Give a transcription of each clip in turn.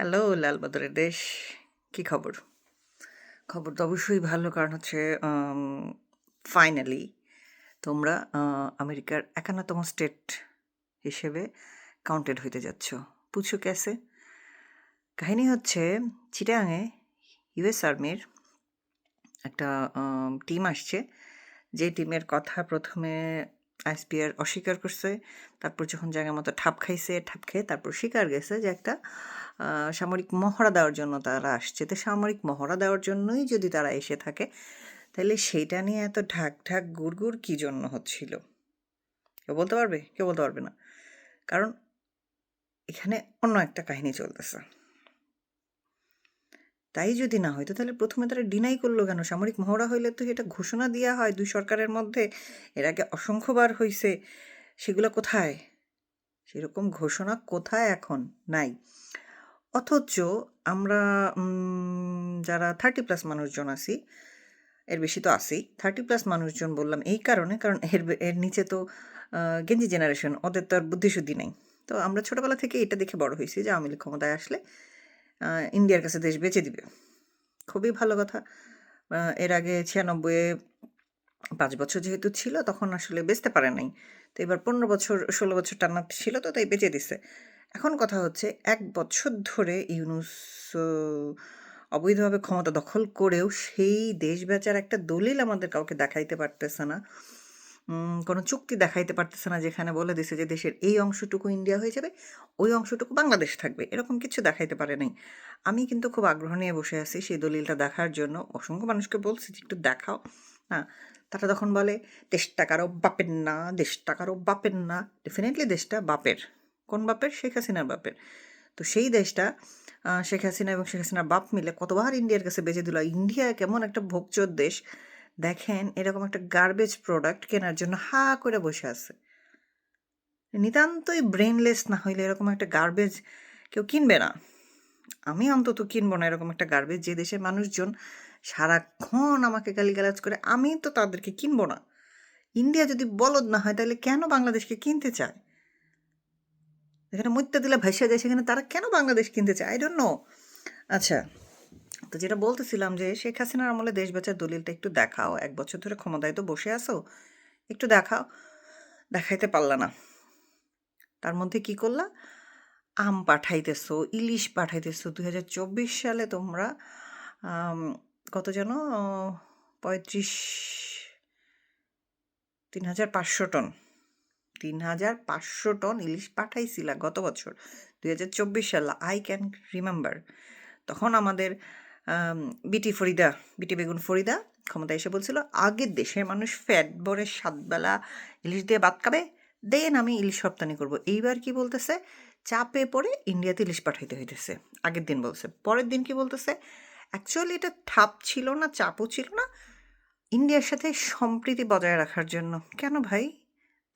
Hello, লালবাদরের দেশ। কি খবর? খবর তো অবশ্যই ভালো, কারণ হচ্ছে ফাইনালি তোমরা আমেরিকার একান্নতম স্টেট হিসেবে কাউন্টেড হইতে যাচ্ছ। পুছো ক্যাসে? কাহিনী হচ্ছে চিটাঙে ইউএস আর্মির একটা টিম আসছে, যে টিমের কথা প্রথমে আইসপিআর অস্বীকার করছে, তারপর যখন জায়গা মতো ঠাপ খাইছে, ঠাপ খেয়ে তারপর স্বীকার গেছে যে একটা সামরিক মহড়া দেওয়ার জন্য তারা আসছে। তো সামরিক মহড়া দেওয়ার জন্যই যদি তারা এসে থাকে, তাহলে সেইটা নিয়ে এত ঢাক ঢাক গুড়গুড় কী জন্য হচ্ছিল? কেউ বলতে পারবে? কেউ বলতে পারবে না। কারণ এখানে অন্য একটা কাহিনী চলতেছে। তাই যদি না হয়তো তাহলে প্রথমে তারা ডিনাই করল কেন? সামরিক মহড়া হইলে তো এটা ঘোষণা দেওয়া হয় দুই সরকারের মধ্যে। এর আগে অসংখ্যবার হয়েছে সেগুলো কোথায়? সেরকম ঘোষণা কোথায় এখন? নাই। অথচ আমরা যারা থার্টি প্লাস মানুষজন আছি, এর বেশি তো আছি থার্টি প্লাস মানুষজন বললাম এই কারণে, কারণ এর এর নিচে তো গেঞ্জি জেনারেশন ওদের তো আর বুদ্ধিশুদ্ধি নেই। তো আমরা ছোটোবেলা থেকে এটা দেখে বড় হয়েছি যে আওয়ামী ক্ষমতায় আসলে ইন্ডিয়ার কাছে দেশ বেচে দিবে। খুবই ভালো কথা। এর আগে ছিয়ানব্বইয়ে পাঁচ বছর যেহেতু ছিল, তখন আসলে বেচতে পারে নাই। তো এবার পনেরো বছর, ষোলো বছর টানা ছিল তো তাই বেঁচে দিছে। এখন কথা হচ্ছে, এক বছর ধরে ইউনুস অবৈধভাবে ক্ষমতা দখল করেও সেই দেশ বেচার একটা দলিল আমাদের কাউকে দেখাইতে পারতেছে না। কোনো চুক্তি দেখাইতে পারতেছে না যেখানে বলে দিছে যে দেশের এই অংশটুকু ইন্ডিয়া হয়ে যাবে, ওই অংশটুকু বাংলাদেশ থাকবে। এরকম কিছু দেখাইতে পারে নাই। আমি কিন্তু খুব আগ্রহ নিয়ে বসে আছি সেই দলিলটা দেখার জন্য। অসংখ্য মানুষকে বলছি যে একটু দেখাও। না, তারা তখন বলে, দেশটা কারও বাপের না, দেশটা কারও বাপের না। ডেফিনেটলি দেশটা বাপের। কোন বাপের? শেখ হাসিনার বাপের। তো সেই দেশটা শেখ হাসিনা এবং শেখ হাসিনার বাপ মিলে কতবার ইন্ডিয়ার কাছে বেঁচে দিল। ইন্ডিয়া কেমন একটা ভোগচোর দেশ। দেখেন, এরকম একটা গার্বেজ প্রোডাক্ট কেনার জন্য হা করে বসে আছে। নিতান্তই ব্রেনলেস না হইলে এরকম একটা গার্বেজ কেউ কিনবে না। আমি অন্তত কিনবো না এরকম একটা গার্বেজ যে দেশের মানুষজন সারাক্ষণ আমাকে গালিগালাজ করে, আমি তো তাদেরকে কিনবো না। ইন্ডিয়া যদি বলদ না হয়, তাহলে কেন বাংলাদেশকে কিনতে চায়? যেখানে মত্যা দিলে ভাইসা যায়, সেখানে তারা কেন বাংলাদেশ কিনতে চায়? আই ডোন্ট নো আচ্ছা তো যেটা বলতেছিলাম যে শেখ হাসিনার আমলে দেশ বেচার দলিলটা একটু দেখাও। এক বছর ধরে ক্ষমতায় তো বসে আছো, একটু দেখাও। দেখাইতে পারলা না। তার মধ্যে কি করলা? আম পাঠাইতেছো, ইলিশ পাঠাইতেছো। দু হাজার চব্বিশ সালে তোমরা কত যেন পঁয়ত্রিশ, তিন হাজার পাঁচশো টন। তিন হাজার পাঁচশো টন ইলিশ পাঠাইছিলা গত বছর দুই হাজার চব্বিশ সালে আই ক্যান রিমেম্বার তখন আমাদের বিটি ফরিদা, বিটি বেগুন ফরিদা ক্ষমতা এসে বলছিল আগের দেশের মানুষ ফ্যাট ভরে সাতবেলা ইলিশ দিয়ে ভাত খাবে, দেন আমি ইলিশ রপ্তানি করব। এইবার কি বলতেছে, চাপে পড়ে ইন্ডিয়াতে ইলিশ পাঠাইতে হইতেছে। আগের দিন বলছে। পরের দিন কি বলতেছে, অ্যাকচুয়ালি এটা ঠাপ ছিল না, চাপও ছিল না, ইন্ডিয়ার সাথে সম্প্রীতি বজায় রাখার জন্য। কেন ভাই?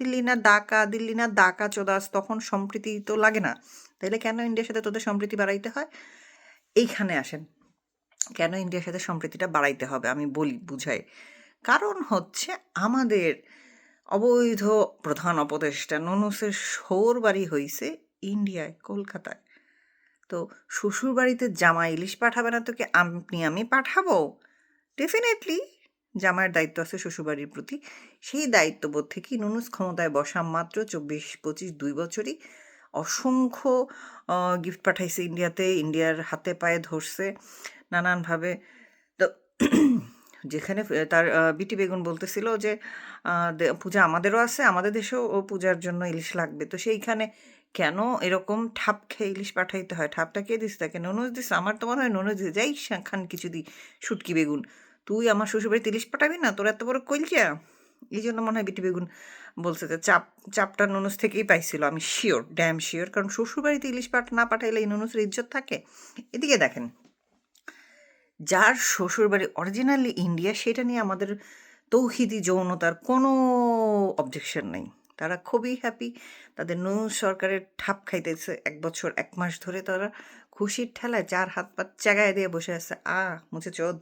দিল্লি না ডাকা দিল্লি না ডাকা চোদাস তখন সম্প্রীতি তো লাগে না। তাইলে কেন ইন্ডিয়ার সাথে তোদের সম্প্রীতি বাড়াইতে হয়? এইখানে আসেন। কেন ইন্ডিয়ার সাথে সম্প্রীতিটা বাড়াইতে হবে আমি বলি, বুঝাই। কারণ হচ্ছে আমাদের অবৈধ প্রধান উপদেষ্টা নুনুসের শোর বাড়ি হইছে ইন্ডিয়ায়, কলকাতায়। তো শ্বশুর বাড়িতে জামা ইলিশ পাঠাবে না তো কি আপনি আমি পাঠাবো। ডেফিনেটলি জামাইয়ের দায়িত্ব আছে শ্বশুরবাড়ির প্রতি, সেই দায়িত্ববোধ থেকেই নুনুস ক্ষমতায় বসা মাত্র চব্বিশ, পঁচিশ, দুই বছরই অসংখ্য গিফট পাঠাইছে ইন্ডিয়াতে ইন্ডিয়ার হাতে পায়ে ধরছে নানানভাবে। তো যেখানে তার বিটি বেগুন বলতেছিল যে পূজা আমাদেরও আছে, আমাদের দেশেও ও পূজার জন্য ইলিশ লাগবে। তো সেইখানে কেন এরকম ঠাপ খেয়ে ইলিশ পাঠাইতে হয়? ঠাপটা কে দিস তাকে? ননুজ দিস আমার তো মনে হয় ননুজ দিস যাই খান কিছু দিই শুটকি বেগুন। তুই আমার শ্বশুরবাড়িতে ইলিশ পাঠাবি না? তোর এত বড় কইলচা এই জন্য মনে হয় বিটি বেগুন বলছে যে চাপ, চাপটা নুনুস থেকেই পাইছিল, আমি শিওর ড্যাম শিওর কারণ শ্বশুরবাড়িতে ইলিশ পাঠ না পাঠাইলে এই নুনুসের ইজ্জত থাকে? এদিকে দেখেন, যার শ্বশুরবাড়ি অরিজিনালি ইন্ডিয়া সেটা নিয়ে আমাদের তৌহিদি যৌনতার কোনো অবজেকশন নেই। তারা খুবই হ্যাপি তাদের নৌ সরকারের ঠাপ খাইতেছে এক বছর, এক মাস ধরে তারা খুশির ঠেলায় চার হাত পাত চাগায় দিয়ে বসে আছে। আ মুছে চোদ।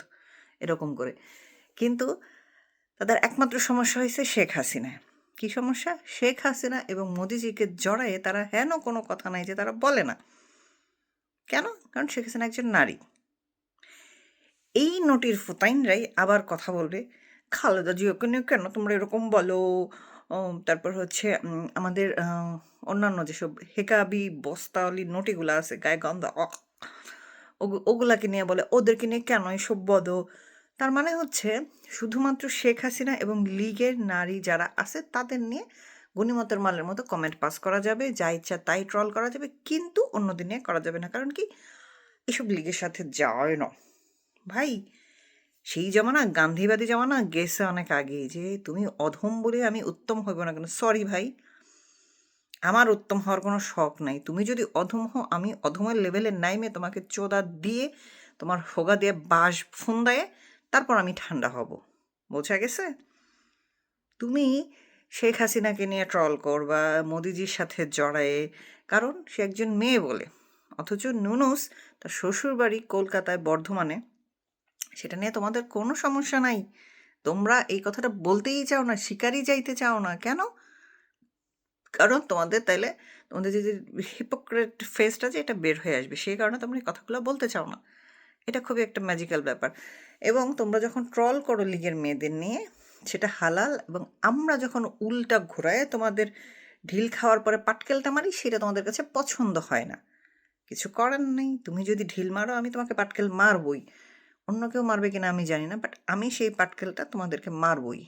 এরকম করে। কিন্তু তাদের একমাত্র সমস্যা হয়েছে শেখ হাসিনা। কি সমস্যা? শেখ হাসিনা এবং মোদিজিকে জড়ায়ে তারা হেন কোনো কথা নাই যে তারা বলে না। কেন? কারণ শেখ হাসিনা একজন নারী। এই নটির ফুতাইনরাই আবার কথা বলবে, খালেদা জিয়াকে নিয়ে কেন তোমরা এরকম বলো? তারপর হচ্ছে আমাদের অন্যান্য যেসব হেকাবি, বস্তাওয়ালি নটিগুলো আছে, গায়ে গন্ধ ওগুলাকে নিয়ে বলে, ওদেরকে নিয়ে কেন এসব বলো? তার মানে হচ্ছে শুধুমাত্র শেখ হাসিনা এবং লীগের নারী যারা আছে তাদের নিয়ে গণিমতের মালের মতো কমেন্ট পাস করা যাবে, যা ইচ্ছা তাই ট্রল করা যাবে, কিন্তু অন্যদিন নিয়ে করা যাবে না, কারণ কি এসব লীগের সাথে যায় না ভাই, সেই জামানা, গান্ধীবাদী জামানা গেছে অনেক আগে যে তুমি অধম বলে আমি উত্তম হইব না কেন? সরি ভাই, আমার উত্তম হওয়ার কোনো শখ নাই। তুমি যদি অধম হও, আমি অধমের লেভেলে নাইমে তোমাকে চোদা দিয়ে, তোমার হোগা দিয়ে বাঁশ ফোন দেয় তারপর আমি ঠান্ডা হব। বোঝা গেছে? তুমি শেখ হাসিনাকে নিয়ে ট্রল করবা, মোদিজির সাথে জড়ায়ে, কারণ সে একজন মেয়ে বলে। অথচ নুনুস তার শ্বশুর বাড়ি কলকাতায় বর্ধমানে। সেটা নিয়ে তোমাদের কোনো সমস্যা নাই। তোমরা এই কথাটা বলতেই চাও না, শিকারই যাইতে চাও না। কেন? কারণ তোমাদের তাইলে, তোমাদের যে হিপোক্রেট ফেসটা যে, এটা বের হয়ে আসবে। সেই কারণে তোমরা এই কথাগুলো বলতে চাও না। এটা খুবই একটা ম্যাজিক্যাল ব্যাপার। এবং তোমরা যখন ট্রল করো লিগের মেয়েদের নিয়ে, সেটা হালাল এবং আমরা যখন উল্টা ঘোরায়, তোমাদের ঢিল খাওয়ার পরে পাটকেলটা মারি, সেটা তোমাদের কাছে পছন্দ হয় না। কিছু করার নেই, তুমি যদি ঢিল মারো, আমি তোমাকে পাটকেল মারবই। অন্য কেউ মারবে কিনা আমি জানি না বাট আমি সেই পাটকেলটা তোমাদেরকে মারবই।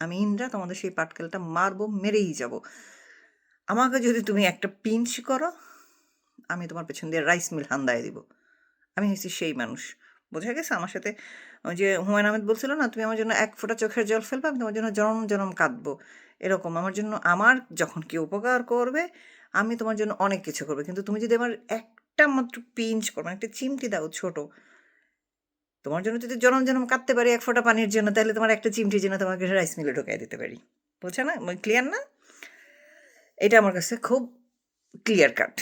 আমি ইন্দ্রা, তোমাদের সেই পাটকেলটা মারবো, মেরেই যাব। আমাকে যদি তুমি একটা পিঞ্চ করো, আমি তোমার পেছন দিয়ে রাইস মিল হান্দায় দিব। আমি হয়েছি সেই মানুষ। বোঝা গেছে? আমার সাথে ওই যে হুমায়ুন আহমেদ বলছিল না, তুমি আমার জন্য এক ফোঁটা চোখের জল ফেলবে, আমি তোমার জন্য জনম জনম কাঁদবো। এরকম, আমার জন্য আমার যখন কেউ উপকার করবে, আমি তোমার জন্য অনেক কিছু করব। কিন্তু তুমি যদি আমার একটা মাত্র পিঞ্চ করো মানে একটা চিমটি দাও ছোট, তোমার জন্য যদি জনম জনম কাটতে পারি এক ফোঁটা পানির জন্য, তাহলে তোমার একটা চিমটির জন্য তোমাকে রাইস মিলে ঢোকাই দিতে পারি। বুঝছ না? ক্লিয়ার না? এটা আমার কাছে খুব ক্লিয়ার কাট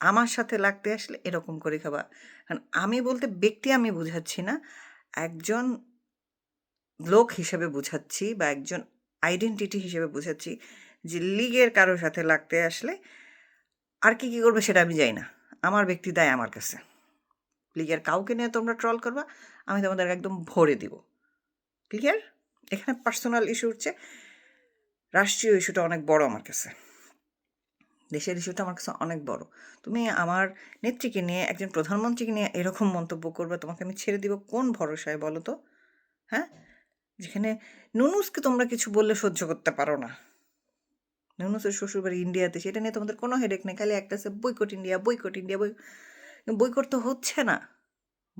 আমার সাথে লাগতে আসলে এরকম করে খাবা কারণ আমি বলতে ব্যক্তি আমি বুঝাচ্ছি না। একজন লোক হিসেবে বুঝাচ্ছি বা একজন আইডেন্টিটি হিসেবে বুঝাচ্ছি যে লিগের কারোর সাথে লাগতে আসলে আর কি, কী করবে সেটা আমি যাই না। আমার ব্যক্তি দায় আমার কাছে। লিগের কাউকে নিয়ে তোমরা ট্রল করবা, আমি তোমাদের একদম ভরে দিব। ক্লিয়ার এখানে পার্সোনাল ইস্যু হচ্ছে, রাষ্ট্রীয় ইস্যুটা অনেক বড় আমার কাছে। দেশের ইস্যুটা আমার কাছে অনেক বড়। তুমি আমার নেত্রীকে নিয়ে, একজন প্রধানমন্ত্রীকে নিয়ে এরকম মন্তব্য করবে, তোমাকে আমি ছেড়ে দিব কোন ভরসায় বলো তো? হ্যাঁ? যেখানে নুনুসকে তোমরা কিছু বললে সহ্য করতে পারো না। নুনুসের শ্বশুরবাড়ি ইন্ডিয়াতে, সেটা নিয়ে তোমাদের কোনো হেডেক নেই, খালি একটা আছে বইকট ইন্ডিয়া বইকট ইন্ডিয়া বই বইকট তো হচ্ছে না।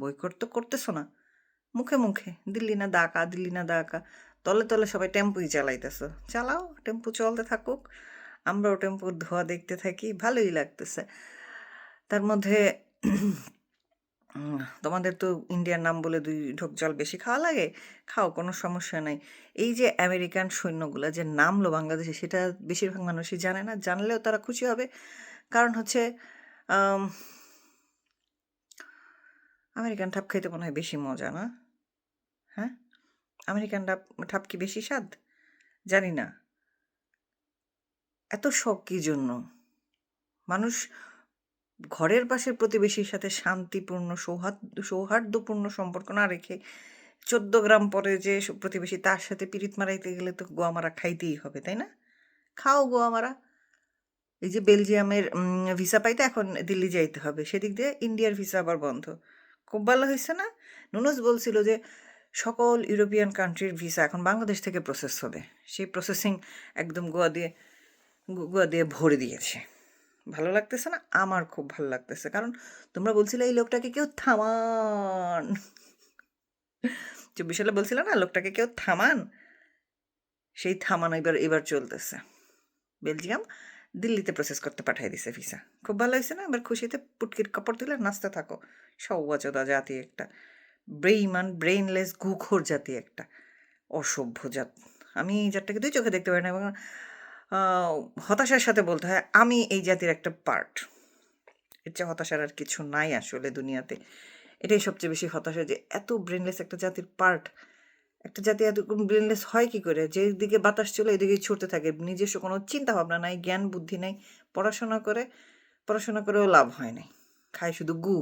বইকট তো করতেছো না। মুখে মুখে, দিল্লি না দাকা দিল্লি না দাকা তলে তলে সবাই টেম্পুই চালাইতেছো। চালাও, টেম্পু চলতে থাকুক। আমরাও টেম্পুর ধোয়া দেখতে থাকি, ভালোই লাগতেছে। তার মধ্যে তোমাদের তো ইন্ডিয়ার নাম বলে দুই ঢোক জল বেশি খাওয়া লাগে, খাও, কোনো সমস্যা নাই। এই যে আমেরিকান সৈন্যগুলো যে নামলো বাংলাদেশে, সেটা বেশিরভাগ মানুষই জানে না, জানলেও তারা খুশি হবে। কারণ হচ্ছে আমেরিকান ঠাপ খাইতে মনে হয় বেশি মজা, না? হ্যাঁ? আমেরিকান ঠাপ ঠাপ কি বেশি স্বাদ? জানি না। এত শখ কী জন্য? মানুষ ঘরের পাশের প্রতিবেশীর সাথে শান্তিপূর্ণ সৌহার্দ্য সৌহার্দ্যপূর্ণ সম্পর্ক না রেখে চোদ্দ গ্রাম পরে যে প্রতিবেশী তার সাথে পিরিত মারাইতে গেলে তো গোয়া মারা খাইতেই হবে, তাই না? খাও গোয়া মারা এই যে বেলজিয়ামের ভিসা পাইতে এখন দিল্লি যাইতে হবে, সেদিক দিয়ে ইন্ডিয়ার ভিসা আবার বন্ধ। খুব ভালো হয়েছে না? নুনুস বলছিল যে সকল ইউরোপিয়ান কান্ট্রির ভিসা এখন বাংলাদেশ থেকে প্রসেস হবে। সেই প্রসেসিং একদম গোয়া দিয়ে গো- গোয়া দিয়ে ভরে দিয়েছে। ভালো লাগতেছে না? আমার খুব ভালো লাগতেছে। কারণ তোমরা বলছিলে এই লোকটাকে কেউ থামান। চব্বিশ সালে বলছিল না, লোকটাকে কেউ থামান? সেই থামান এবার এবার চলতেছে। বেলজিয়াম দিল্লিতে প্রসেস করতে পাঠিয়ে দিছে ভিসা খুব ভালো হয়েছে না? এবার খুশিতে পুটকির কাপড় তুলে নাচতে থাকো। সৌবাচদা জাতি একটা। ব্রেইমান, ব্রেইনলেস গুখোর জাতি একটা। অসভ্য জাত। আমি এই জাতটাকে দুই চোখে দেখতে পারি না, এবং হতাশার সাথে বলতে হয়, আমি এই জাতির একটা পার্ট এর চেয়ে হতাশার আর কিছু নাই আসলে দুনিয়াতে। এটাই সবচেয়ে বেশি হতাশা যে এত ব্রেনলেস একটা জাতির পার্ট একটা জাতি এত ব্রেনলেস হয় কি করে? যেদিকে বাতাস চলে এদিকেই ছুটতে থাকে। নিজস্ব কোনো চিন্তা ভাবনা নাই, জ্ঞান, বুদ্ধি নাই, পড়াশোনা করে, পড়াশোনা করেও লাভ হয় নাই। খায় শুধু গু।